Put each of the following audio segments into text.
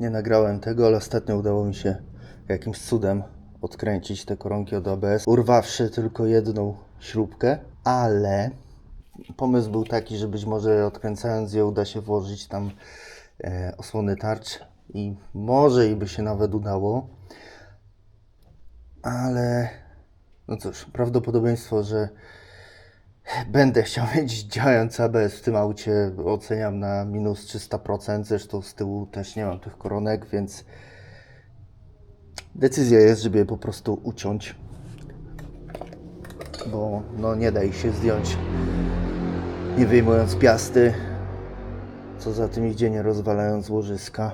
Nie nagrałem tego, ale ostatnio udało mi się jakimś cudem odkręcić te koronki od ABS, urwawszy tylko jedną śrubkę, ale pomysł był taki, że być może odkręcając je uda się włożyć tam e, osłony tarcz i może i by się nawet udało, ale no cóż, prawdopodobieństwo, że będę chciał mieć działający ABS w tym aucie oceniam na minus 300%, zresztą z tyłu też nie mam tych koronek, więc decyzja jest, żeby je po prostu uciąć, bo no nie da ich się zdjąć nie wyjmując piasty, co za tym idzie, nie rozwalając łożyska.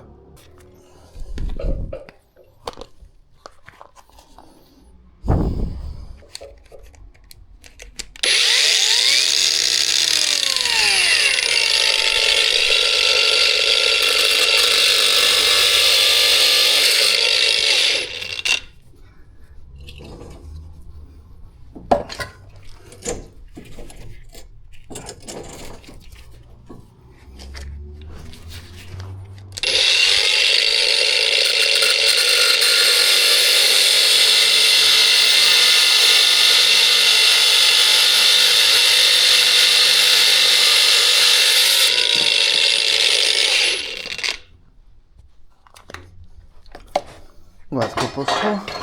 Łatwo poszło.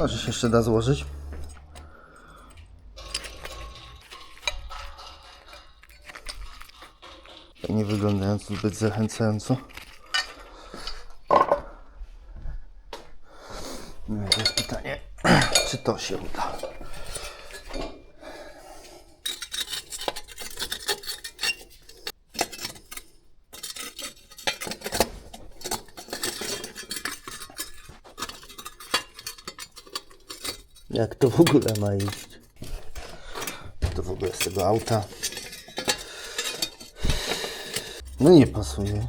Może się jeszcze da złożyć. Nie wyglądając zbyt zachęcająco. No i to jest pytanie, czy to się uda. Jak to w ogóle ma iść? To w ogóle z tego auta. No nie pasuje.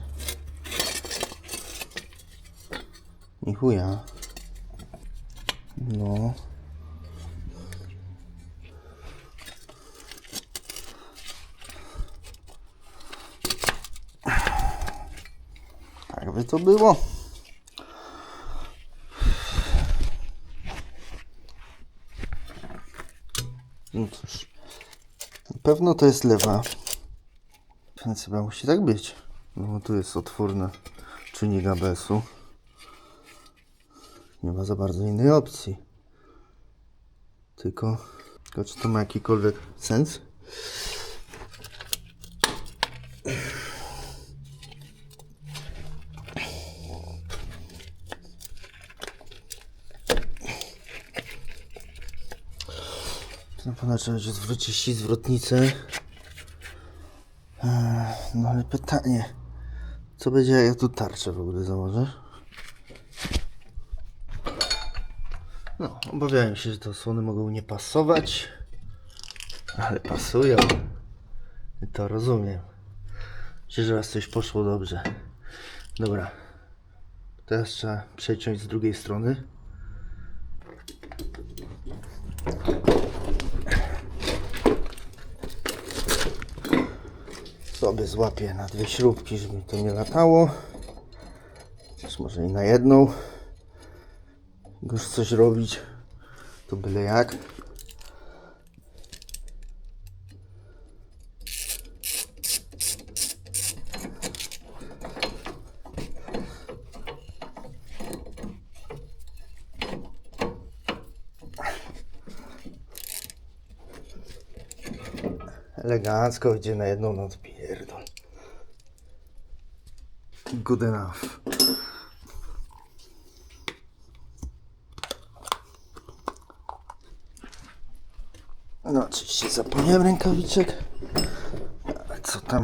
Ni chuja. No. Tak by to było. No cóż. Na pewno to jest lewa. Więc chyba musi tak być. No bo tu jest otwór na czynnik ABS-u. Nie ma za bardzo innej opcji. Tylko, tylko czy to ma jakikolwiek sens? No ponad trzeba będzie zwrócić i zwrotnicę. Eee, No ale pytanie, co będzie jak ja tu tarczę w ogóle założę? No, obawiałem się, że te osłony mogą nie pasować, ale pasują. I to rozumiem. Myślę, że raz coś poszło dobrze. Dobra. Teraz trzeba przeciąć z drugiej strony. Sobie złapię na dwie śrubki, żeby to nie latało. Też może i na jedną. Już coś robić, to byle jak. Elegancko idzie na jedną noc Good enough. No oczywiście zapomniałem rękawiczek. Co tam?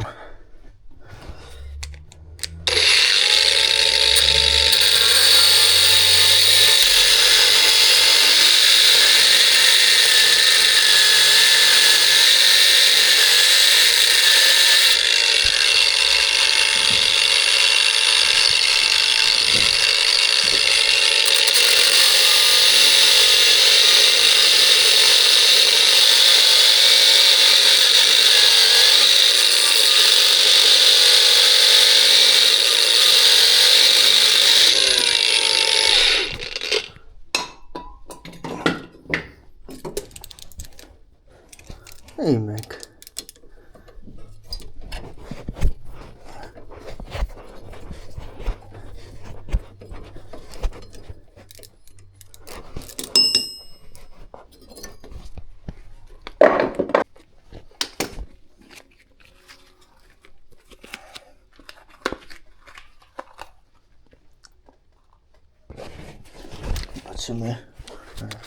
Zobaczymy,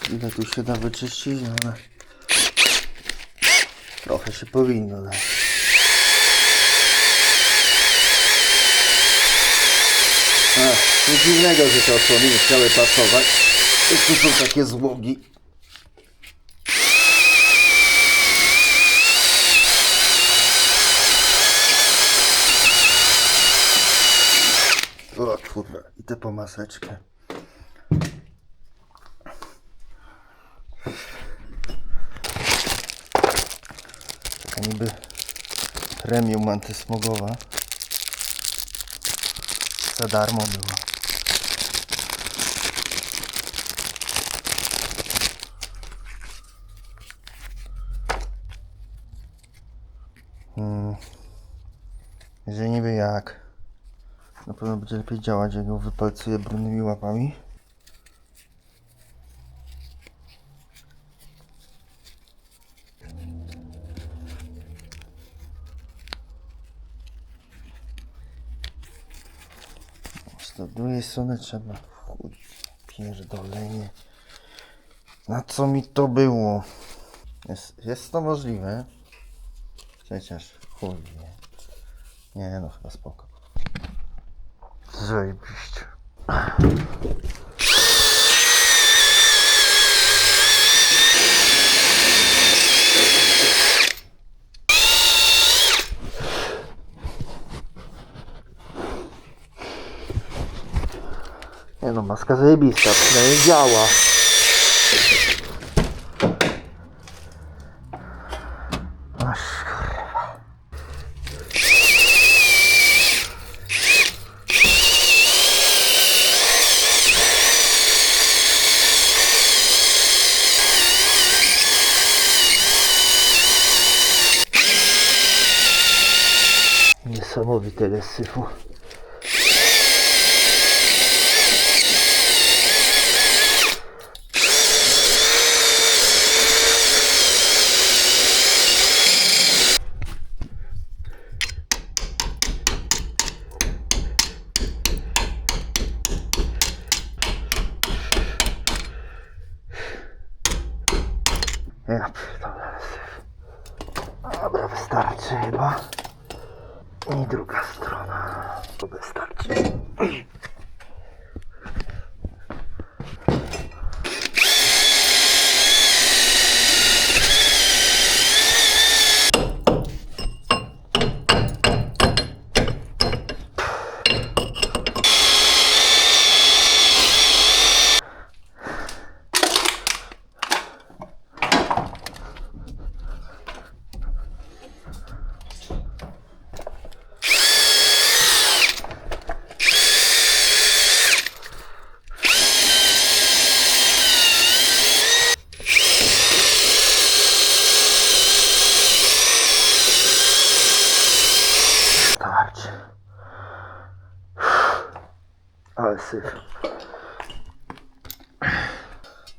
ile tu się da wyczyścić, ale trochę się powinno dać. Ach, nic dziwnego, że te osłony nie chciały pasować. Tu są takie złogi. O kurwa, i tę pomaseczkę. Niby premium antysmogowa. Za darmo była. Hmm. Że niby jak. Na pewno będzie lepiej działać, jak ją wypalcuję brudnymi łapami. Z tej drugiej strony trzeba... Chuj, pierdolenie. Na co mi to było? Jest, jest to możliwe. Przecież chuj, nie. Nie no, chyba spoko. Zajebiście. Nie no, maska zajebista, przynajmniej działa. Niesamowite syfu. Ja pierdolę ale syf. Dobra, wystarczy chyba. I druga strona. To wystarczy. Starczy. Ale syf.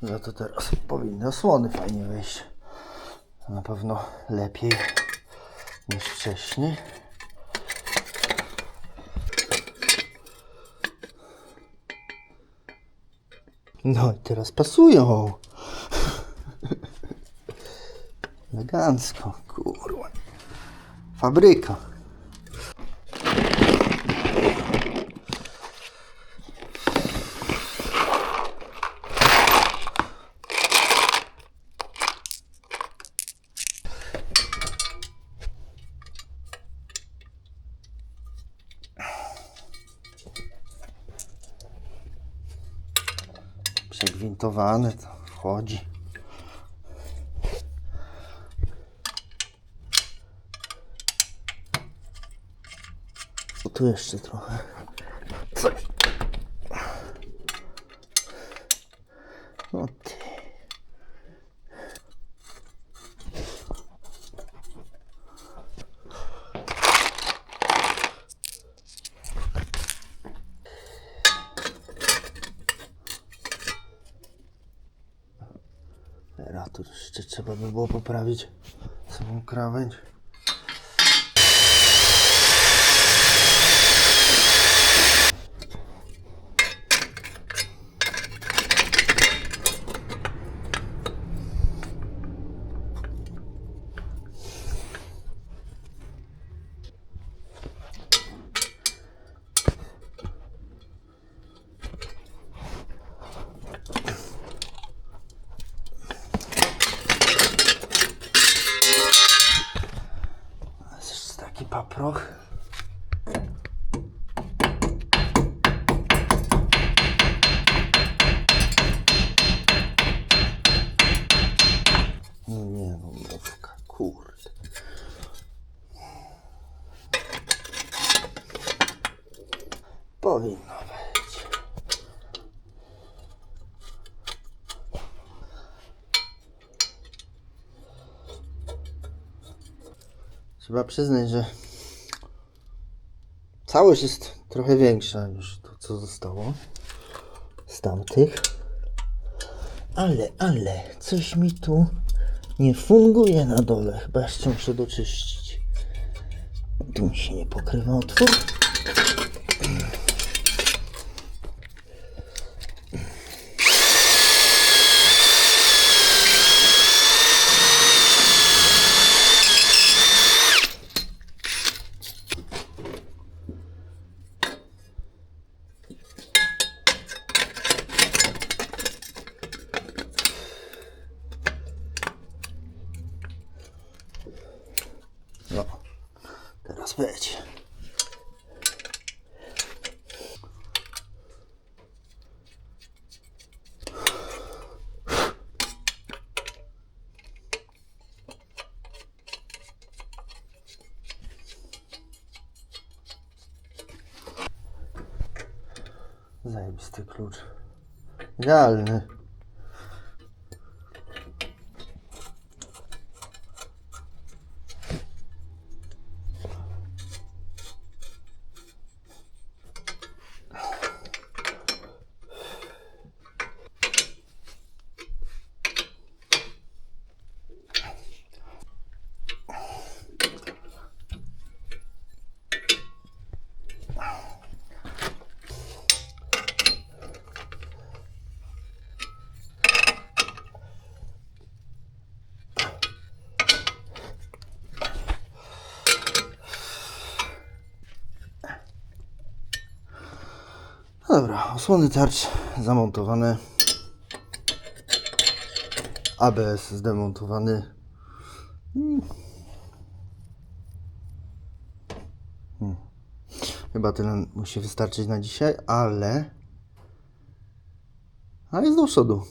Za to teraz powinny osłony fajnie wyjść. Na pewno lepiej niż wcześniej. No i teraz pasują. Elegancko, kurwa. Fabryka. Przegwintowane to wchodzi. Tu jeszcze trochę. Coś. O ty. Teraz tu jeszcze trzeba by było poprawić samą krawędź. Trzeba przyznać, że całość jest trochę większa niż to, co zostało z tamtych. Ale, ale, coś mi tu nie funguje na dole. Chyba jeszcze muszę doczyścić. Tu mi się nie pokrywa otwór. No, teraz będzie. Zajebisty klucz. Idealny. Dobra, osłony tarcz zamontowane. ABS zdemontowany. Mm. Hmm. Chyba tyle musi wystarczyć na dzisiaj, ale. Ale jest do przodu.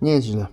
Nie jest źle.